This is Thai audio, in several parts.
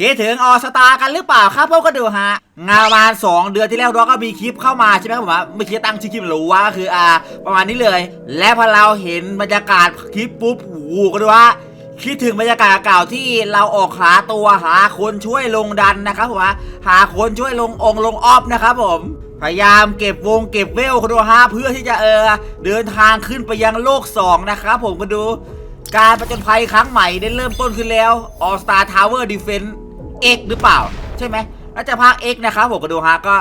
คิดถึงออสตากันหรือเปล่าครับพวกก็ดูฮะงานประมาณ2เดือนที่แล้วเราก็มีคลิปเข้ามาใช่ไหมครับผมว่าไม่คิดตั้งชื่อคลิปหรือว่าคืออ่า ประมาณนี้เลย และพอเราเห็นบรรยากาศคลิปปุ๊บโอ้ก็ดูว่าคิดถึงบรรยากาศเก่าที่เราออกหาตัวหาคนช่วยลงดันนะครับผมว่าหาคนช่วยลงองลงออฟนะครับผมพยายามเก็บวงเก็บเวลคนดูฮะเพื่อที่จะเออเดินทางขึ้นไปยังโลก2นะครับผมก็ดู การประจนภัยครั้งใหม่ได้เริ่มต้นขึ้นแล้ว All Star Tower Defense X หรือเปล่า ใช่ไหมน่าจะภาค X นะครับผมก็ดูฮะก็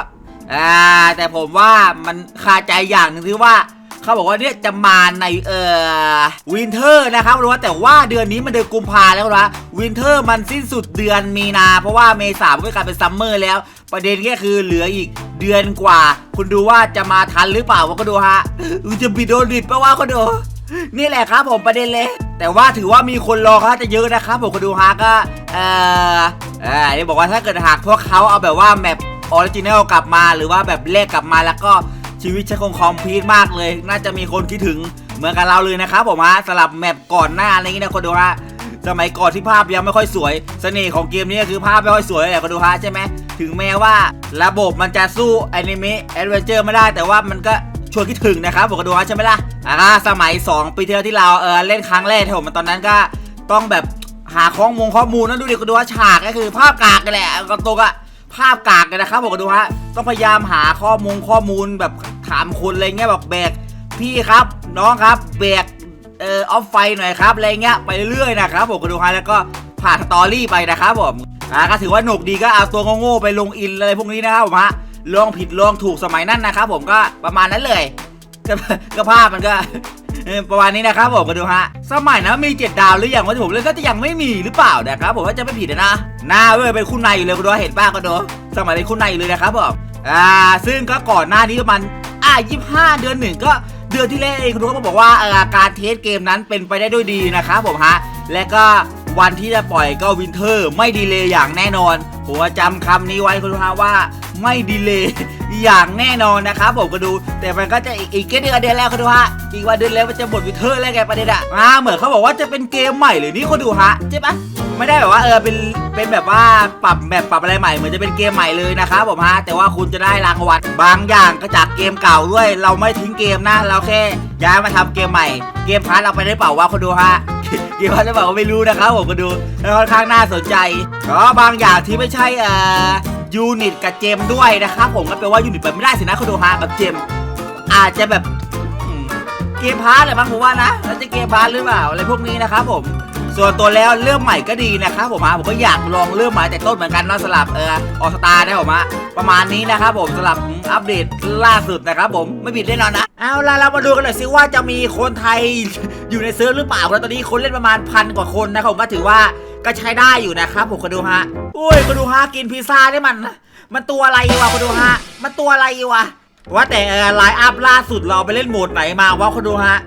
อ่าแต่ผมว่ามันคาใจอย่างหนึงที่ว่าเขาบอกว่าเนี่ยจะมาในเอ่อวินเทอร์นะครับรู้ว่าแต่ว่าเดือนนี้มันเดือนกุมภาแล้วนะวินเทอร์มันสิ้นสุดเดือนมีนา เพราะว่าเมษามันก็กลายเป็นซัมเมอร์แล้ว ประเด็นก็คือเหลืออีกเดือนกว่า คุณดูว่าจะมาทันหรือเปล่าก็ดูฮะจะบิดโดนดิดปะว่าก็ดูนี่แหละครับผมประเด็นเลย แต่ว่าถือว่ามีคนรอเขาจะเยอะนะครับผมก็ดูฮะก็เอ่อเอ่อนี่บอกว่าถ้าเกิดหากพวกเขาเอาแบบว่าแมปออริจินัลกลับมา หรือว่าแบบเลขกลับมาแล้วก็ชีวิตฉันคงคอมพลีทมากเลย น่าจะมีคนคิดถึงเหมือนกับเราเลยนะครับผมฮะสลับแมปก่อนหน้าอะไรอย่างนี้นะคนดูฮะสมัยก่อนที่ภาพยังไม่ค่อยสวยเสน่ห์ของเกมนี้คือภาพไม่ค่อยสวยแหละคนดูฮะใช่ไหมถึงแม้ว่าระบบมันจะสู้แอนิเมะแอดเวนเจอร์ไม่ได้แต่ว่ามันก็ ชวนคิดถึงนะครับผมก็ดูว่าใช่ไหมล่ะอ่าสมัย 2 ปีที่แล้วที่เราเออเล่นครั้งแรกที่ผมตอนนั้นก็ต้องแบบหาข้อมูลข้อมูลนั่นดูดิก็ดูว่าฉากก็คือภาพกากกันแหละก็ตัวก็ภาพกากกันนะครับผมก็ดูฮะต้องพยายามหาข้อมูลข้อมูลแบบถามคนอะไรเงี้ยแบบแบกพี่ครับน้องครับแบกเอ่อออฟไฟหน่อยครับอะไรเงี้ยไปเรื่อยนะครับผมก็ดูฮะแล้วก็ผ่านสตอรี่ไปนะครับผมอ่าก็ถือว่าหนุกดีก็เอาตัวโง่ๆไปลงอินอะไรพวกนี้นะครับผมฮะ ลองผิดลองถูกสมัยนั้นนะครับผมก็ประมาณนั้นเลยก็ก็ภาพมันก็ประมาณนี้นะครับผมก็ดูฮะ สมัยนั้นมีเจ็ดดาวหรือยังว่าที่ผมเล่นก็จะยังไม่มีหรือเปล่านะครับผมว่าจะไม่ผิดนะหน้าเว้ยเป็นคุณนายอยู่เลยก็ดูเห็นป้าก็ดูสมัยเป็นคุณนายอยู่เลยนะครับผมอ่าซึ่งก็ก่อนหน้านี้ประมาณอ่ายี่ห้าเดือนหนึ่งก็เดือนที่แล้วเองคุณรู้ก็บอกว่าเออการเทสเกมนั้นเป็นไปได้ด้วยดีนะครับผมฮะและก็ วันที่จะปล่อยก็วินเทอร์ ไม่ดีเลยอย่างแน่นอนผมว่าจำคำนี้ไว้คุณรู้ฮะว่าไม่ดีเลยอย่างแน่นอนนะครับผมก็ดู แต่มันก็จะอีกอีกแค่เดือนเดียวแล้วคุณดูฮะอีกวันเดือนแล้วมันจะหมดวินเทอร์แล้วไงประเด็นอะอ่าเหมือนเขาบอกว่าจะเป็นเกมใหม่เลยนี่คุณดูฮะใช่ปะไม่ได้แบบว่าเออเป็นเป็นแบบว่าปรับแบบปรับอะไรใหม่เหมือนจะเป็นเกมใหม่เลยนะครับผมฮะแต่ว่าคุณจะได้รางวัลบางอย่างก็จากเกมเก่าด้วย เราไม่ทิ้งเกมนะเราแค่ย้ายมาทำเกมใหม่ เกมพาร์ทเราไปได้เปล่าว่าคุณดูฮะ กมพาร์ทได้เปล่าก็ไม่รู้นะครับผมก็ดูแล้วค่อนข้างน่าสนใจก็บางอย่างที่ไม่ใช่อ่ายูนิตกับเจมด้วยนะครับผมก็แปลว่ายูนิตไปไม่ได้สินะคุณดูฮากับเจม อาจจะแบบเกมพาร์ทอะไรบ้างผมว่านะแล้วจะเกมพาร์ทหรือเปล่าอะไรพวกนี้นะครับผม ส่วนตัวแล้วเริ่มใหม่ก็ดีนะครับผมฮะผมก็อยากลองเริ่มใหม่แต่ต้นเหมือนกันเนาะสลับเออออสตาได้ผมฮะประมาณนี้นะครับผมสลับอัปเดตล่าสุดนะครับผมไม่ผิดแน่นอนนะเอาล่ะเรามาดูกันหน่อยสิว่าจะมีคนไทยอยู่ในเซิร์ฟหรือเปล่าแล้วตอนนี้คนเล่นประมาณพันกว่าคนนะครับผมก็ถือว่าก็ใช้ได้อยู่นะครับผมก็ดูฮะอุ้ยก็ดูฮะกินพิซซ่าได้มัน มันตัวอะไรวะคุณดูฮะมันตัวอะไรวะว่าแต่ไลน์อัพล่าสุดเราไปเล่นโหมดไหนมาวะคุณดูฮะ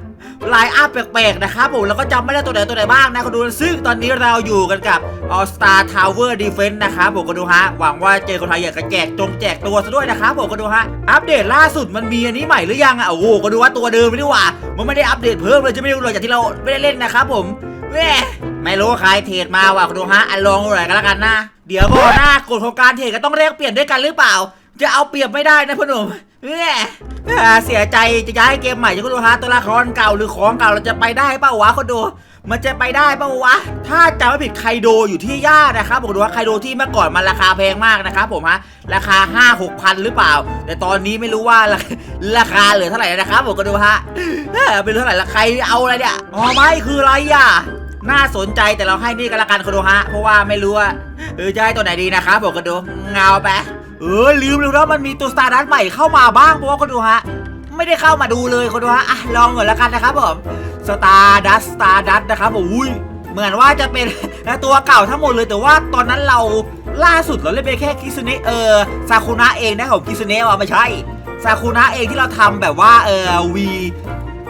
ไลน์อัพแปลกๆนะครับผมแล้วก็จำไม่ได้ตัวไหนตัวไหนบ้างนะคุณดูซึ่งตอนนี้เราอยู่กันกับ All Star Tower Defense นะครับผมก็ดูฮะหวังว่าเจอคนไทยอยากจะแจกจงแจกตัวซะด้วยนะครับผมก็ดูฮะอัปเดตล่าสุดมันมีอันนี้ใหม่หรือยังอะโอ้โหก็ดูว่าตัวเดิมไม่ได้ว่า มันไม่ได้อัปเดตเพิ่มเลยจะไม่รู้เลยจากที่เราไม่ได้เล่นนะครับผมแหม่ไม่รู้ว่าใครเทรดมาว่ะคุณดูฮะอะลองดูหน่อยกันแล้วกันนะ เดี๋ยวก่อนหน้ากฎของการเทรดก็ต้องแลกเปลี่ยนด้วยกันหรือเปล่า จะเอาเปรียบไม่ได้นะพ่อหนุ่มแหม่อ่าเสียใจจะย้ายเกมใหม่จะคุณดูฮะตัวละครเก่าหรือของเก่าเราจะไปได้เปล่าวะคนดูมันจะไปได้เปล่าวะ ถ้าจำไม่ผิดไคโดอยู่ที่ย่านะครับผมดูว่าไคโดที่เมื่อก่อนมันราคาแพงมากนะครับผมฮะ ราคา 5 6พันหรือเปล่า แต่ตอนนี้ไม่รู้ว่าราคาเหลือเท่าไหร่นะครับผมก็ดูฮะเอ้อไม่รู้เท่าไหร่ละใครเอาอะไรเนี่ย อ๋อไม่คืออะไรอะ น่าสนใจแต่เราให้นี่กันละกันคนดูฮะ เพราะว่าไม่รู้ว่าเออจะให้ตัวไหนดีนะครับผมก็ดูเงาไป เออลืมเลยว่ามันมีตัวสตาร์ดัสใหม่เข้ามาบ้างเพราะว่าคนดูฮะ ไม่ได้เข้ามาดูเลยคนดูฮะอะลองก่อนแล้วกันนะครับผมสตาร์ดัสสตาร์ดัสนะครับผมอุ้ยเหมือนว่าจะเป็นตัวเก่าทั้งหมดเลย แต่ว่าตอนนั้นเราล่าสุดเราเล่นไปแค่คิซุเนะเออซากุระเองนะผมคิซุเนะว่ะไม่ใช่ซากุระเองที่เราทำแบบว่าเออวี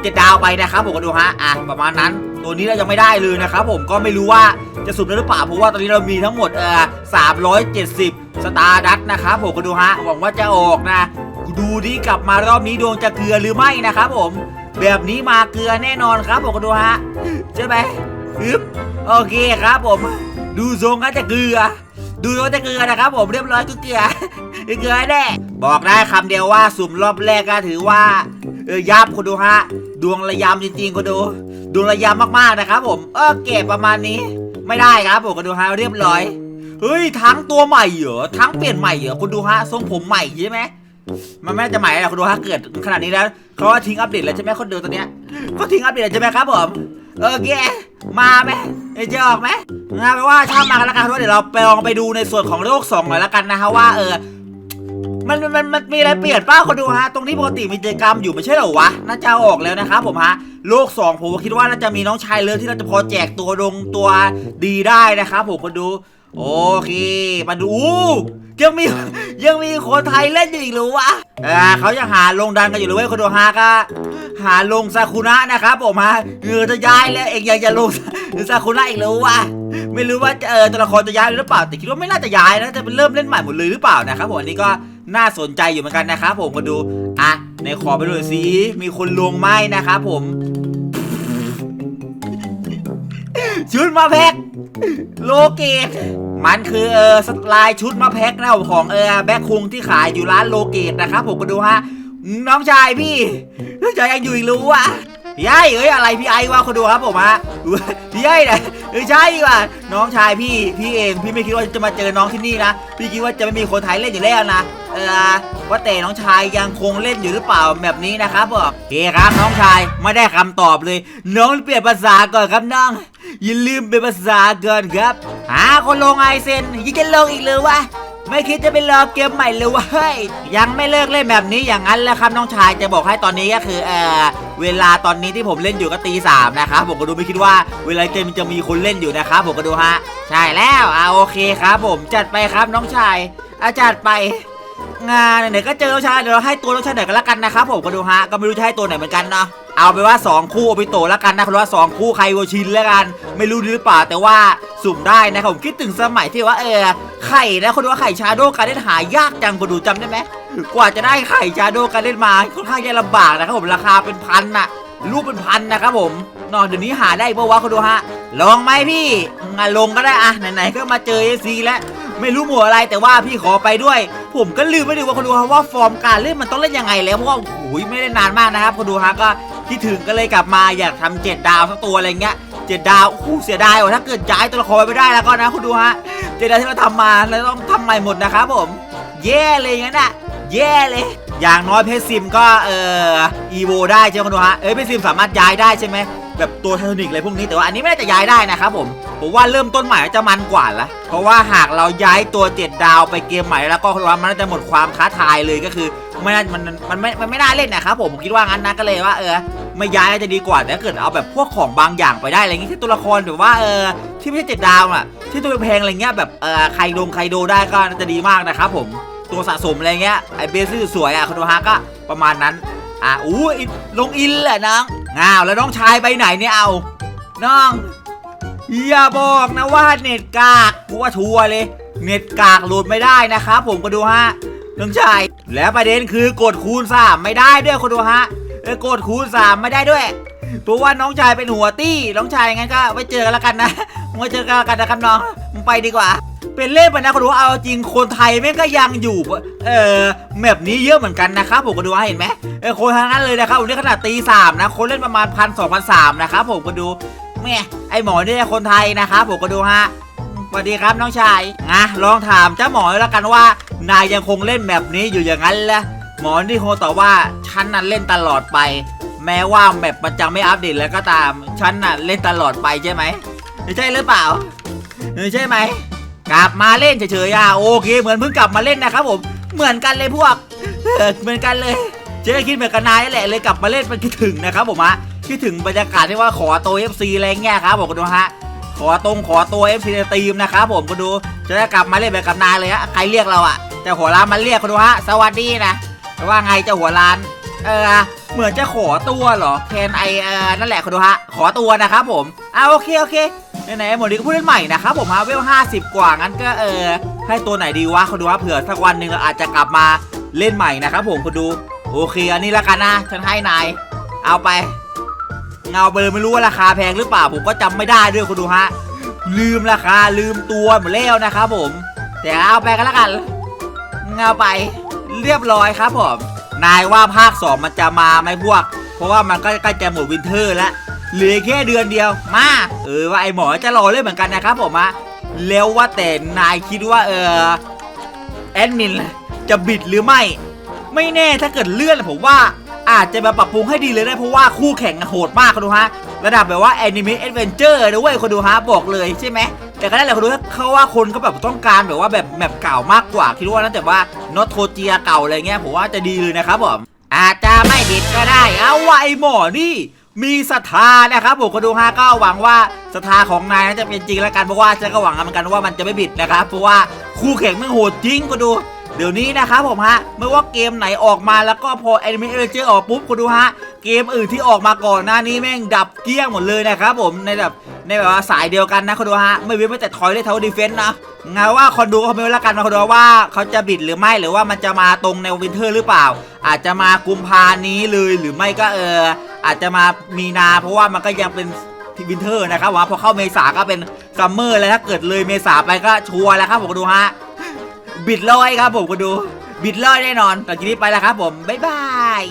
เจ็ดดาวไปนะครับผมก็ดูฮะอะประมาณนั้น ตัวนี้เรายังไม่ได้เลยนะครับผมก็ไม่รู้ว่าจะสุ่มได้หรือเปล่าเพราะว่าตอนนี้เรามีทั้งหมดเออสามร้อยเจ็ดสิบสตาร์ดัตนะครับผมก็ดูฮะหวังว่าจะออกนะดูดิกลับมารอบนี้ดวงจะเกลือหรือไม่นะครับผม แบบนี้มาเกลือแน่นอนครับผมก็ดูฮะใช่ไหมฮึบโอเคครับผม ดูทรงก็จะเกลือ ดูว่าจะเกลือนะครับผมเรียบร้อยก็เกลือเกลือแน่บอกได้คำเดียวว่าสุ่มรอบแรกก็ถือว่า เออยับคุณดูฮะ ดวงระยำจริงๆคุณดู ดวงระยำมากๆนะครับผมเออเก็บประมาณนี้ ไม่ได้ครับผมคุณดูฮะเรียบร้อยเฮ้ยทั้งตัวใหม่เหรอทั้งเปลี่ยนใหม่เหรอคุณดูฮะทรงผมใหม่ใช่ไหมมันไม่น่าจะใหม่หรอกคุณดูฮะเกิดขนาดนี้แล้วเขาว่าทิ้งอัปเดตแล้วใช่ไหมคนดูตัวเนี้ยก็ทิ้งอัปเดตแล้วใช่ไหมครับผมโอเคมาไหมจะออกไหมนะแปลว่าช่างมากันแล้วกันเพราะเดี๋ยวเราไปลองไปดูในส่วนของโลกสองหน่อยแล้วกันนะฮะว่าเออ มันมันมันมีอะไรเปลี่ยนป้าคนดูฮะ ตรงนี้ปกติมีกิจกรรมอยู่ไม่ใช่เหรอวะ น่าจะออกแล้วนะครับผมฮะ โลกสองผมคิดว่าน่าจะมีน้องชายเลิศที่เราจะพอแจกตัวดงตัวดีได้นะครับผมคนดู โอเค มาดู ยังมียังมีคนไทยเล่นอยู่อีกหรือวะอ่าเขายังหาลงดันกันอยู่เลยเว้ยคนดูฮะก็หาลงซากุระนะครับผมฮะเออจะย้ายแล้วเองยังจะลงซากุระอีกหรือวะไม่รู้ว่าเออตัวละครจะย้ายหรือเปล่าแต่คิดว่าไม่น่าจะย้ายนะจะเป็นเริ่มเล่นใหม่หมดเลยหรือเปล่านะครับผมอันนี้ก็ น่าสนใจอยู่เหมือนกันนะครับผมมาดูอะในขอไปดูหน่อยสิมีคนลงไหมนะครับผม ชุดมาแพ็คโลเกต มันคือเออสไลน์ชุดมาแพ็คนะของเออแบ็คคุงที่ขายอยู่ร้านโลเกตนะครับผมมาดูฮะน้องชายพี่น้องชายยังอยู่อีกรู้วะ พี่ไอ้เอ้ยอะไรพี่ไอ้วะคนดูครับผมฮะพี่ไอ้เนี่ยเออใช่ว่ะน้องชายพี่พี่เองพี่ไม่คิดว่าจะมาเจอน้องที่นี่นะพี่คิดว่าจะไม่มีคนไทยเล่นอยู่แล้วนะเออว่าแต่น้องชายยังคงเล่นอยู่หรือเปล่าแบบนี้นะครับบอกโอเคครับน้องชายไม่ได้คำตอบเลย น้องเปลี่ยนภาษาก่อนครับน้องอย่าลืมเป็นภาษาก่อนครับหาคนลงไอเซนยังจะลงอีกเลยวะ ไม่คิดจะไปรอเกมใหม่เลยวะเฮ้ยยังไม่เลิกเล่นแบบนี้อย่างนั้นแล้วครับน้องชายจะบอกให้ตอนนี้ก็คือเออเวลาตอนนี้ที่ผมเล่นอยู่ก็ตีสามนะครับผมก็ดูไม่คิดว่าเวลาเกมจะมีคนเล่นอยู่นะครับผมก็ดูฮะใช่แล้วอ่าโอเคครับ ผมจัดไปครับน้องชายอาจัดไปงานไหนก็เจอน้องชายเดี๋ยวเราให้ตัวน้องชายหน่อยกันละกันนะครับผมก็ดูฮะก็ไม่รู้จะให้ตัวไหนเหมือนกันเนาะ เอาไปว่า 2 คู่โอบิโตแล้วกันนะคุณว่า 2 คู่ใครโวชินแล้วกัน ไม่รู้หรือเปล่าแต่ว่าสุ่มได้นะครับผมคิดถึงสมัยที่ว่าเออไข่นะคุณว่าไข่ชาโดการเล่นหายากจังคุณดูจำได้ไหมกว่าจะได้ไข่ชาโดการเล่นมาค่อนข้างจะลำบากนะครับผมราคาเป็นพันน่ะลูกเป็นพันนะครับผมนอกเดี๋ยวนี้หาได้ปะวะคุณดูฮะ ลองไหมพี่งานลงก็ได้อะไหนๆก็มาเจอเอซีแล้วไม่รู้หมวดอะไรแต่ว่าพี่ขอไปด้วย ผมก็ลืมไปดูว่าคุณดูครับว่าฟอร์มการเล่นมันต้องเล่นยังไงแล้วเพราะว่าโอ้ยไม่ได้นานมากนะครับคุณดูฮะก็ คิดถึงก็เลยกลับมาอยากทำเจ็ดดาวสักตัวอะไรเงี้ยเจ็ดดาวอู้เสียดายว่ะถ้าเกิดย้ายตัวละครไปไม่ได้แล้วก็นะคุณดูฮะเจ็ดดาวที่เราทำมาแล้วต้องทำใหม่หมดนะครับผมแย่เลยงั้นอะแย่เลยอย่างน้อยเพชรซิมก็เอ่ออีโวได้ใช่ไหมคุณดูฮะเอ้ยเพชรซิมสามารถย้ายได้ใช่ไหมแบบตัวไททานิกอะไรพวกนี้แต่ว่าอันนี้ไม่น่าจะย้ายได้นะครับผมผมว่าเริ่มต้นใหม่จะมันกว่าละเพราะว่าหากเราย้ายตัวเจ็ดดาวไปเกมใหม่แล้วก็ว่ามันจะหมดความท้าทายเลยก็คือไม่น่ามันมันไม่มันไม่น่าเล่นนะครับผมผมคิดว่างั้นนะก็เลยว่าเออ ไม่ย้ายจะดีกว่าแต่ถ้าเกิดเอาแบบพวกของบางอย่างไปได้อะไรเงี้ยที่ตัวละครแบบว่าเออที่ไม่ใช่เจ็ดดาวอะ ที่ตัวแพงอะไรเงี้ยแบบเออใครลงใครโดได้ก็น่าจะดีมากนะครับผมตัวสะสมอะไรเงี้ยไอเบสสวยอะคุณดูฮะก็ประมาณนั้นอะอู้อินลงอินแหละน้องง้าวแล้วน้องชายไปไหนเนี่ยเอาน้องอย่าบอกนะว่าเน็ตกากกูว่าชัวเลย เน็ตกากโหลดไม่ได้นะครับผมก็ดูฮะน้องชายแล้วประเด็นคือกดคูณสามไม่ได้ด้วยคนดูฮะ เออกดคูณสามไม่ได้ด้วย เพราะว่าน้องชายเป็นหัวตี้น้องชายงั้นก็ไว้เจอกันแล้วกันนะไว้เจอกันแล้วกันนะครับน้องมึงไปดีกว่า เป็นเล่นไปนะคนดูเอาจริงคนไทยแม่งก็ยังอยู่เออแบบนี้เยอะเหมือนกันนะครับผมก็ดูเห็นไหมเออคนทางนั้นเลยนะครับผมนี่ขนาดตีสามนะคนเล่นประมาณพันสองพันสามนะครับผมก็ดูแม่ไอหมอเนี่ยคนไทยนะครับผมก็ดูฮะสวัสดีครับน้องชายนะลองถามเจ้าหมอแล้วกันว่า นายยังคงเล่นแบบนี้อยู่อย่างนั้นแหละ หมอนี่คตอบว่าฉันน่ะเล่นตลอดไป แม้ว่าแมปมันจะไม่อัปเดตแล้วก็ตามฉันน่ะเล่นตลอดไปใช่ไหมใช่หรือเปล่าใช่ไหมกลับมาเล่นเฉยๆอะโอเค เหมือนเพิ่งกลับมาเล่นนะครับผมเหมือนกันเลยพวกเหมือนกันเลยเจ๊คิดเหมือนกันนายแหละเลยกลับมาเล่นมันคิดถึงนะครับผมฮะคิดถึงบรรยากาศที่ว่าขอตัว FC อะไรเงี้ยครับผมก็ดูฮะขอตรงขอตัว FC ในทีมนะครับผมก็ดูจะได้กลับมาเล่นแบบกับนายเลยฮะใครเรียกเราอะเจ้าหัวรามันเรียกก็ดูฮะสวัสดีนะ ว่าไงเจ้าหัวร้าน เออ เหมือนจะขอตัวเหรอแคนไอเออนั่นแหละคุณดูฮะ ขอตัวนะครับผมอ่าโอเคโอเคไหนๆหมดนี้ก็พูดเล่นใหม่นะครับผมฮะเวล50กว่างั้นก็เออให้ตัวไหนดีวะคุณดูฮะเผื่อสักวันหนึ่งเราอาจจะกลับมาเล่นใหม่นะครับผมคุณดู โอเคอันนี้ละกันนะฉันให้นายเอาไป เงาเบอร์ไม่รู้ว่าราคาแพงหรือเปล่าผมก็จำไม่ได้ด้วยคุณดูฮะลืมราคาลืมตัวหมดแล้วนะครับผมเดี๋ยวเอาไปกันแล้วกัน เงาไป เรียบร้อยครับผมนายว่าภาค 2 มันจะมาไหมพวก เพราะว่ามันก็ใกล้จะหมดวินเทอร์แล้วเหลือแค่เดือนเดียวมา เออว่าไอหมอจะรอเล่นเหมือนกันนะครับผมอะแล้วว่าแต่นายคิดว่าเออแอดมินจะบิดหรือไม่ ไม่แน่ถ้าเกิดเลื่อนผมว่าอาจจะมาปรับปรุงให้ดีเลยนะเพราะว่าคู่แข่งโหดมากคุณดูฮะ ระดับแบบว่าแอนิเมะแอดเวนเจอร์นะเว้ยคุณดูฮะบอกเลยใช่ไหมแต่ก็ได้แหละคุณดูเขาว่าคนก็แบบต้องการแบบว่าแบบแมปเก่ามากกว่าคิดว่านั่นแต่ว่า นอตโทเจียเก่าอะไรเงี้ยผมว่าจะดีเลยนะครับผมอาจจะไม่บิดก็ได้ เอาไว่าไอหมอนี่มีศรัทธานะครับผมคุณดูฮะก็หวังว่าศรัทธาของนายน่าจะเป็นจริงแล้วกันเพราะว่าฉันก็หวังเหมือนกันว่ามันจะไม่บิดนะครับเพราะว่าคู่แข่งมันโหดจริงคุณดู เดี๋ยวนี้นะครับผมฮะไม่ว่าเกมไหนออกมาแล้วก็พอแอนิเมะเอเจอร์ออกปุ๊บคุณดูฮะเกมอื่นที่ออกมาก่อนหน้านี้แม่งดับเกลี้ยงหมดเลยนะครับผมในแบบ ในแบบว่าสายเดียวกันนะคุณดูฮะไม่เว้นไม่แต่ทอยเลยเท่าดีเฟนต์นะงานว่าคนดูเขาไม่รู้ละกันนะคุณดูว่าเขาจะบิดหรือไม่หรือว่ามันจะมาตรงในวินเทอร์หรือเปล่า อาจจะมากุมภานี้เลยหรือไม่ก็เออ อาจจะมามีนาเพราะว่ามันก็ยังเป็นวินเทอร์นะครับว่าพอเข้าเมษาก็เป็นซัมเมอร์แล้วถ้าเกิดเลยเมษาไปก็ชัวร์แล้วครับผมดูฮะบิดลอยครับผมก็ดู บิดลอยแน่นอนตอนนี้ไปแล้วครับผมบ๊ายบาย